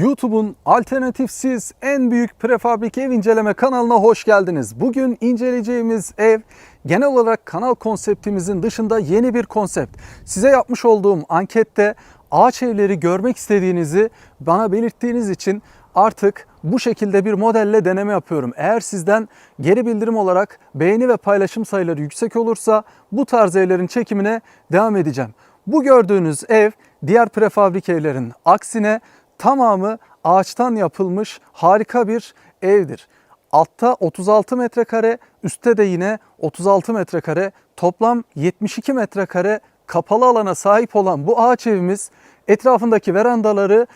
YouTube'un alternatifsiz en büyük prefabrik ev inceleme kanalına hoş geldiniz. Bugün inceleyeceğimiz ev genel olarak kanal konseptimizin dışında yeni bir konsept. Size yapmış olduğum ankette ağaç evleri görmek istediğinizi bana belirttiğiniz için artık bu şekilde bir modelle deneme yapıyorum. Eğer sizden geri bildirim olarak beğeni ve paylaşım sayıları yüksek olursa bu tarz evlerin çekimine devam edeceğim. Bu gördüğünüz ev diğer prefabrik evlerin aksine tamamı ağaçtan yapılmış harika bir evdir. Altta 36 metrekare, üstte de yine 36 metrekare, toplam 72 metrekare kapalı alana sahip olan bu ağaç evimiz etrafındaki verandaları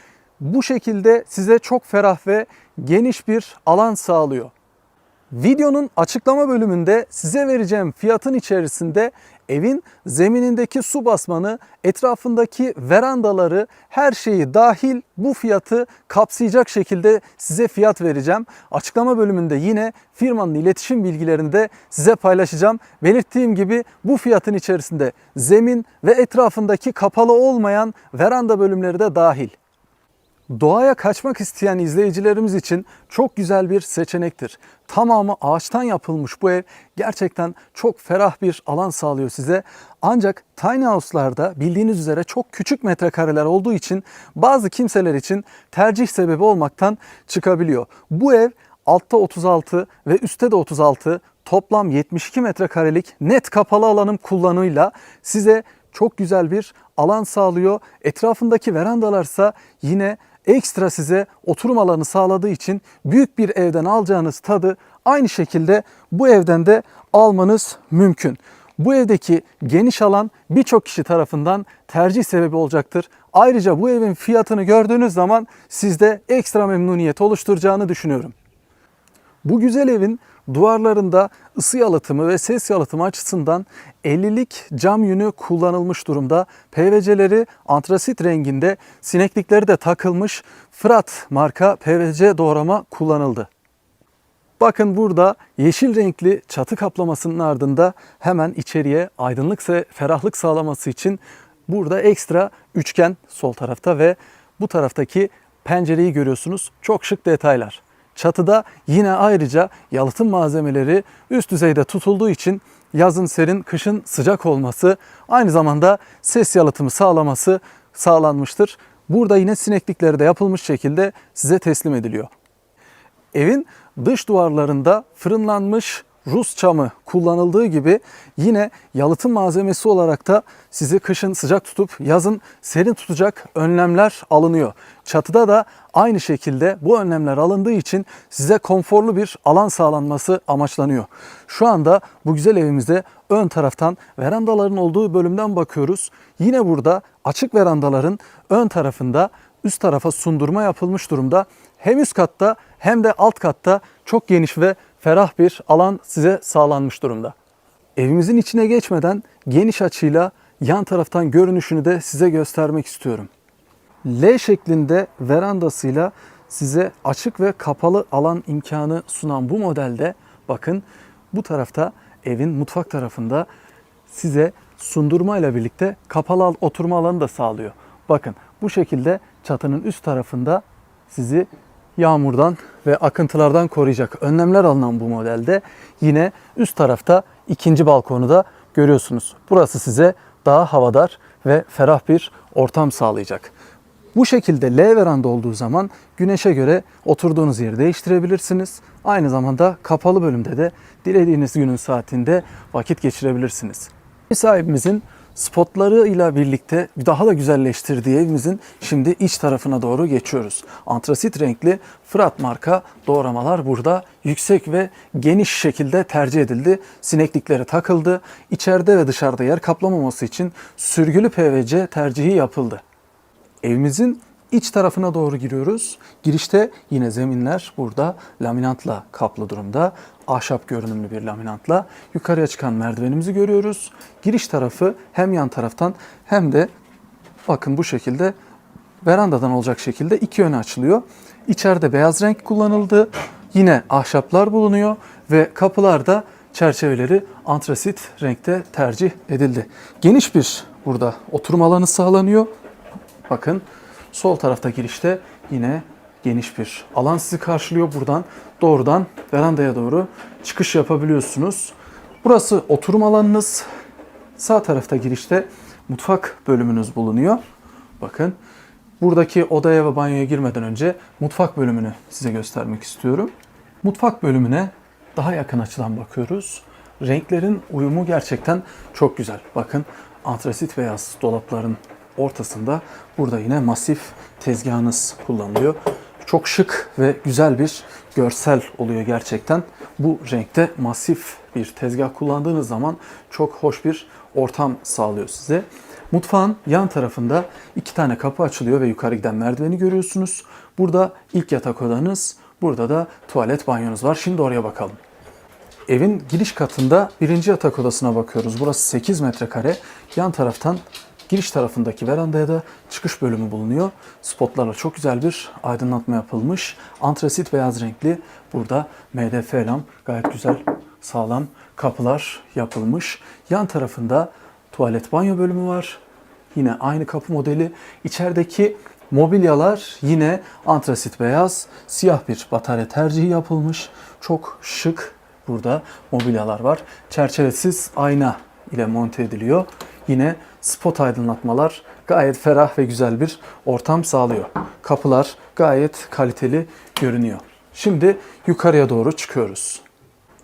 bu şekilde size çok ferah ve geniş bir alan sağlıyor. Videonun açıklama bölümünde size vereceğim fiyatın içerisinde evin zeminindeki su basmanı, etrafındaki verandaları, her şeyi dahil bu fiyatı kapsayacak şekilde size fiyat vereceğim. Açıklama bölümünde yine firmanın iletişim bilgilerini de size paylaşacağım. Belirttiğim gibi bu fiyatın içerisinde zemin ve etrafındaki kapalı olmayan veranda bölümleri de dahil. Doğaya kaçmak isteyen izleyicilerimiz için çok güzel bir seçenektir. Tamamı ağaçtan yapılmış bu ev gerçekten çok ferah bir alan sağlıyor size. Ancak tiny house'larda bildiğiniz üzere çok küçük metrekareler olduğu için bazı kimseler için tercih sebebi olmaktan çıkabiliyor. Bu ev altta 36 ve üstte de 36 toplam 72 metrekarelik net kapalı alanım kullanımıyla size çok güzel bir alan sağlıyor. Etrafındaki verandalarsa yine ekstra size oturum alanı sağladığı için büyük bir evden alacağınız tadı aynı şekilde bu evden de almanız mümkün. Bu evdeki geniş alan birçok kişi tarafından tercih sebebi olacaktır. Ayrıca bu evin fiyatını gördüğünüz zaman sizde ekstra memnuniyet oluşturacağını düşünüyorum. Bu güzel evin duvarlarında ısı yalıtımı ve ses yalıtımı açısından 50'lik cam yünü kullanılmış durumda. PVC'leri antrasit renginde, sineklikleri de takılmış Fırat marka PVC doğrama kullanıldı. Bakın burada yeşil renkli çatı kaplamasının ardında hemen içeriye aydınlık ve ferahlık sağlaması için burada ekstra üçgen sol tarafta ve bu taraftaki pencereyi görüyorsunuz. Çok şık detaylar. Çatıda yine ayrıca yalıtım malzemeleri üst düzeyde tutulduğu için yazın serin, kışın sıcak olması, aynı zamanda ses yalıtımı sağlaması sağlanmıştır. Burada yine sineklikleri de yapılmış şekilde size teslim ediliyor. Evin dış duvarlarında fırınlanmış Rus çamı kullanıldığı gibi yine yalıtım malzemesi olarak da sizi kışın sıcak tutup yazın serin tutacak önlemler alınıyor. Çatıda da aynı şekilde bu önlemler alındığı için size konforlu bir alan sağlanması amaçlanıyor. Şu anda bu güzel evimize ön taraftan verandaların olduğu bölümden bakıyoruz. Yine burada açık verandaların ön tarafında üst tarafa sundurma yapılmış durumda. Hem üst katta hem de alt katta çok geniş ve ferah bir alan size sağlanmış durumda. Evimizin içine geçmeden geniş açıyla yan taraftan görünüşünü de size göstermek istiyorum. L şeklinde verandasıyla size açık ve kapalı alan imkanı sunan bu modelde bakın bu tarafta evin mutfak tarafında size sundurma ile birlikte kapalı al- oturma alanı da sağlıyor. Bakın bu şekilde çatının üst tarafında sizi yağmurdan ve akıntılardan koruyacak önlemler alınan bu modelde yine üst tarafta ikinci balkonu da görüyorsunuz. Burası size daha havadar ve ferah bir ortam sağlayacak. Bu şekilde L veranda olduğu zaman güneşe göre oturduğunuz yeri değiştirebilirsiniz. Aynı zamanda kapalı bölümde de dilediğiniz günün saatinde vakit geçirebilirsiniz. Ev sahibimizin spotlarıyla birlikte daha da güzelleştirdiği evimizin şimdi iç tarafına doğru geçiyoruz. Antrasit renkli Fırat marka doğramalar burada yüksek ve geniş şekilde tercih edildi. Sineklikleri takıldı. İçeride ve dışarıda yer kaplamaması için sürgülü PVC tercihi yapıldı. Evimizin iç tarafına doğru giriyoruz. Girişte yine zeminler burada laminatla kaplı durumda. Ahşap görünümlü bir laminatla yukarıya çıkan merdivenimizi görüyoruz. Giriş tarafı hem yan taraftan hem de bakın bu şekilde verandadan olacak şekilde iki yöne açılıyor. İçeride beyaz renk kullanıldı. Yine ahşaplar bulunuyor ve kapılarda çerçeveleri antrasit renkte tercih edildi. Geniş bir burada oturma alanı sağlanıyor. Bakın sol tarafta girişte yine geniş bir alan sizi karşılıyor. Buradan doğrudan verandaya doğru çıkış yapabiliyorsunuz. Burası oturum alanınız. Sağ tarafta girişte mutfak bölümünüz bulunuyor. Bakın buradaki odaya ve banyoya girmeden önce mutfak bölümünü size göstermek istiyorum. Mutfak bölümüne daha yakın açıdan bakıyoruz. Renklerin uyumu gerçekten çok güzel. Bakın antrasit beyaz dolapların ortasında burada yine masif tezgahınız kullanılıyor. Çok şık ve güzel bir görsel oluyor gerçekten. Bu renkte masif bir tezgah kullandığınız zaman çok hoş bir ortam sağlıyor size. Mutfağın yan tarafında iki tane kapı açılıyor ve yukarı giden merdiveni görüyorsunuz. Burada ilk yatak odanız, burada da tuvalet banyonuz var. Şimdi oraya bakalım. Evin giriş katında birinci yatak odasına bakıyoruz. Burası 8 metrekare. Yan taraftan giriş tarafındaki verandaya da çıkış bölümü bulunuyor. Spotlarla çok güzel bir aydınlatma yapılmış. Antrasit beyaz renkli burada MDF lam gayet güzel sağlam kapılar yapılmış. Yan tarafında tuvalet banyo bölümü var. Yine aynı kapı modeli. İçerideki mobilyalar yine antrasit beyaz, siyah bir batarya tercihi yapılmış. Çok şık burada mobilyalar var. Çerçevesiz ayna ile monte ediliyor. Yine spot aydınlatmalar gayet ferah ve güzel bir ortam sağlıyor. Kapılar gayet kaliteli görünüyor. Şimdi yukarıya doğru çıkıyoruz.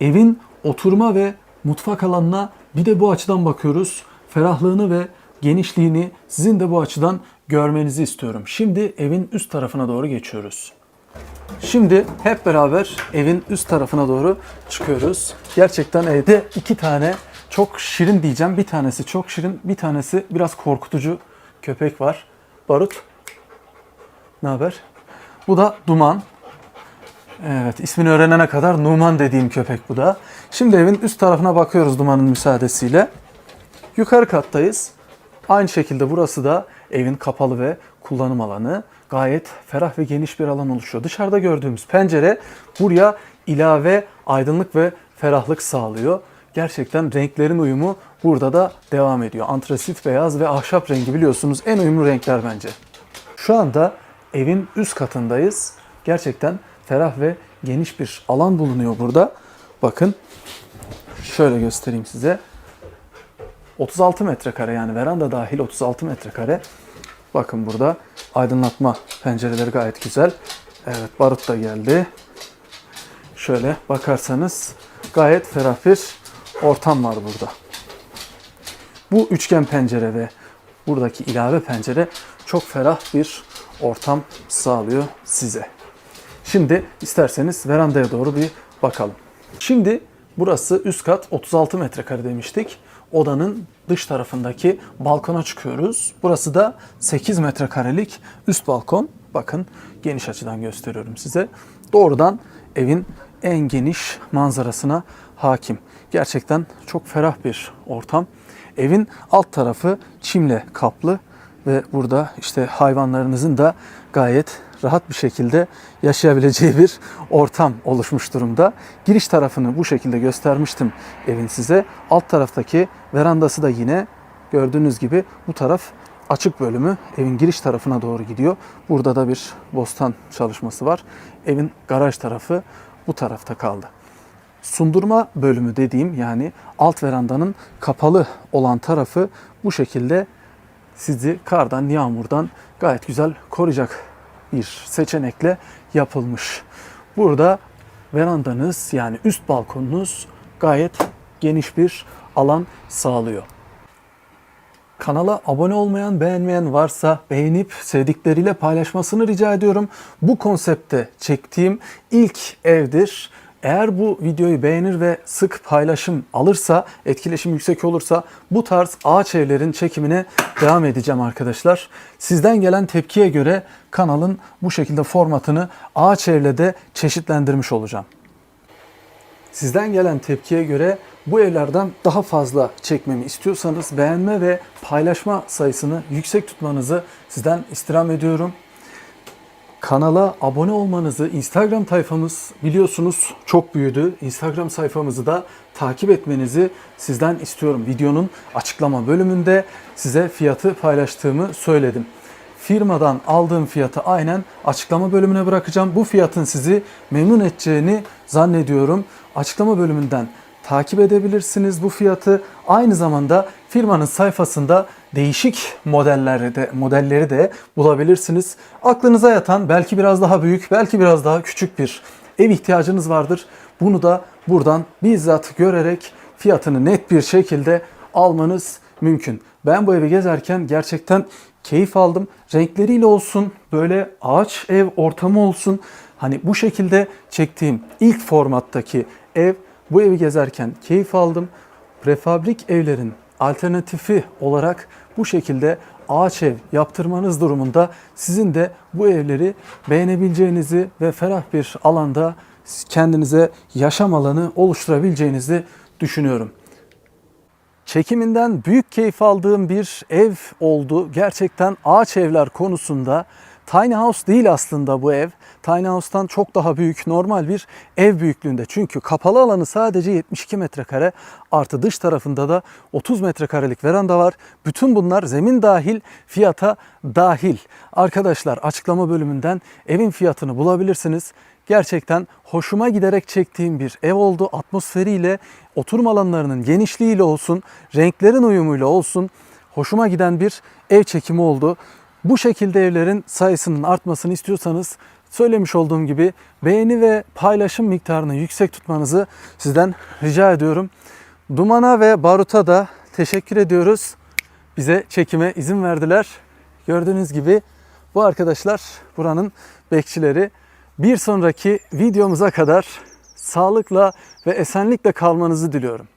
Evin oturma ve mutfak alanına bir de bu açıdan bakıyoruz. Ferahlığını ve genişliğini sizin de bu açıdan görmenizi istiyorum. Şimdi evin üst tarafına doğru geçiyoruz. Şimdi hep beraber evin üst tarafına doğru çıkıyoruz. Gerçekten evde iki tane çok şirin diyeceğim. Bir tanesi çok şirin, bir tanesi biraz korkutucu köpek var. Barut. Ne haber? Bu da Duman. Evet, ismini öğrenene kadar Numan dediğim köpek bu da. Şimdi evin üst tarafına bakıyoruz Duman'ın müsaadesiyle. Yukarı kattayız. Aynı şekilde burası da evin kapalı ve kullanım alanı. Gayet ferah ve geniş bir alan oluşuyor. Dışarıda gördüğümüz pencere buraya ilave aydınlık ve ferahlık sağlıyor. Gerçekten renklerin uyumu burada da devam ediyor. Antrasit beyaz ve ahşap rengi biliyorsunuz en uyumlu renkler bence. Şu anda evin üst katındayız. Gerçekten ferah ve geniş bir alan bulunuyor burada. Bakın şöyle göstereyim size. 36 metrekare yani veranda dahil 36 metrekare. Bakın burada aydınlatma pencereleri gayet güzel. Evet barut da geldi. Şöyle bakarsanız gayet ferah bir ortam var burada. Bu üçgen pencere ve buradaki ilave pencere çok ferah bir ortam sağlıyor size. Şimdi isterseniz verandaya doğru bir bakalım. Şimdi burası üst kat 36 metrekare demiştik. Odanın dış tarafındaki balkona çıkıyoruz. Burası da 8 metrekarelik üst balkon. Bakın geniş açıdan gösteriyorum size. Doğrudan evin en geniş manzarasına hakim. Gerçekten çok ferah bir ortam. Evin alt tarafı çimle kaplı ve burada işte hayvanlarınızın da gayet rahat bir şekilde yaşayabileceği bir ortam oluşmuş durumda. Giriş tarafını bu şekilde göstermiştim evin size. Alt taraftaki verandası da yine gördüğünüz gibi bu taraf açık bölümü evin giriş tarafına doğru gidiyor. Burada da bir bostan çalışması var. Evin garaj tarafı bu tarafta kaldı. Sundurma bölümü dediğim yani alt verandanın kapalı olan tarafı bu şekilde sizi kardan, yağmurdan gayet güzel koruyacak bir seçenekle yapılmış. Burada verandanız yani üst balkonunuz gayet geniş bir alan sağlıyor. Kanala abone olmayan, beğenmeyen varsa beğenip sevdikleriyle paylaşmasını rica ediyorum. Bu konsepte çektiğim ilk evdir. Eğer bu videoyu beğenir ve sık paylaşım alırsa, etkileşim yüksek olursa bu tarz ağaç evlerin çekimine devam edeceğim arkadaşlar. Sizden gelen tepkiye göre kanalın bu şekilde formatını ağaç evle de çeşitlendirmiş olacağım. Sizden gelen tepkiye göre bu evlerden daha fazla çekmemi istiyorsanız beğenme ve paylaşma sayısını yüksek tutmanızı sizden istirham ediyorum. Kanala abone olmanızı, Instagram sayfamız biliyorsunuz çok büyüdü. Instagram sayfamızı da takip etmenizi sizden istiyorum. Videonun açıklama bölümünde size fiyatı paylaştığımı söyledim. firmadan aldığım fiyatı aynen açıklama bölümüne bırakacağım. Bu fiyatın sizi memnun edeceğini zannediyorum. Açıklama bölümünden takip edebilirsiniz bu fiyatı. Aynı zamanda firmanın sayfasında değişik modelleri de modelleri de bulabilirsiniz. Aklınıza yatan belki biraz daha büyük, belki biraz daha küçük bir ev ihtiyacınız vardır. Bunu da buradan bizzat görerek fiyatını net bir şekilde almanız mümkün. Ben bu evi gezerken gerçekten keyif aldım. Renkleriyle olsun, böyle ağaç ev ortamı olsun. Hani bu şekilde çektiğim ilk formattaki ev bu evi gezerken keyif aldım. Prefabrik evlerin alternatifi olarak bu şekilde ağaç ev yaptırmanız durumunda sizin de bu evleri beğenebileceğinizi ve ferah bir alanda kendinize yaşam alanı oluşturabileceğinizi düşünüyorum. Çekiminden büyük keyif aldığım bir ev oldu. Gerçekten ağaç evler konusunda tiny house değil aslında bu ev. Tiny house'tan çok daha büyük normal bir ev büyüklüğünde. Çünkü kapalı alanı sadece 72 metrekare artı dış tarafında da 30 metrekarelik veranda var. Bütün bunlar zemin dahil fiyata dahil. Arkadaşlar açıklama bölümünden evin fiyatını bulabilirsiniz. Gerçekten hoşuma giderek çektiğim bir ev oldu. Atmosferiyle, oturum alanlarının genişliğiyle olsun, renklerin uyumuyla olsun hoşuma giden bir ev çekimi oldu. Bu şekilde evlerin sayısının artmasını istiyorsanız söylemiş olduğum gibi beğeni ve paylaşım miktarını yüksek tutmanızı sizden rica ediyorum. Dumana ve Barut'a da teşekkür ediyoruz. Bize çekime izin verdiler. Gördüğünüz gibi bu arkadaşlar buranın bekçileri. Bir sonraki videomuza kadar sağlıkla ve esenlikle kalmanızı diliyorum.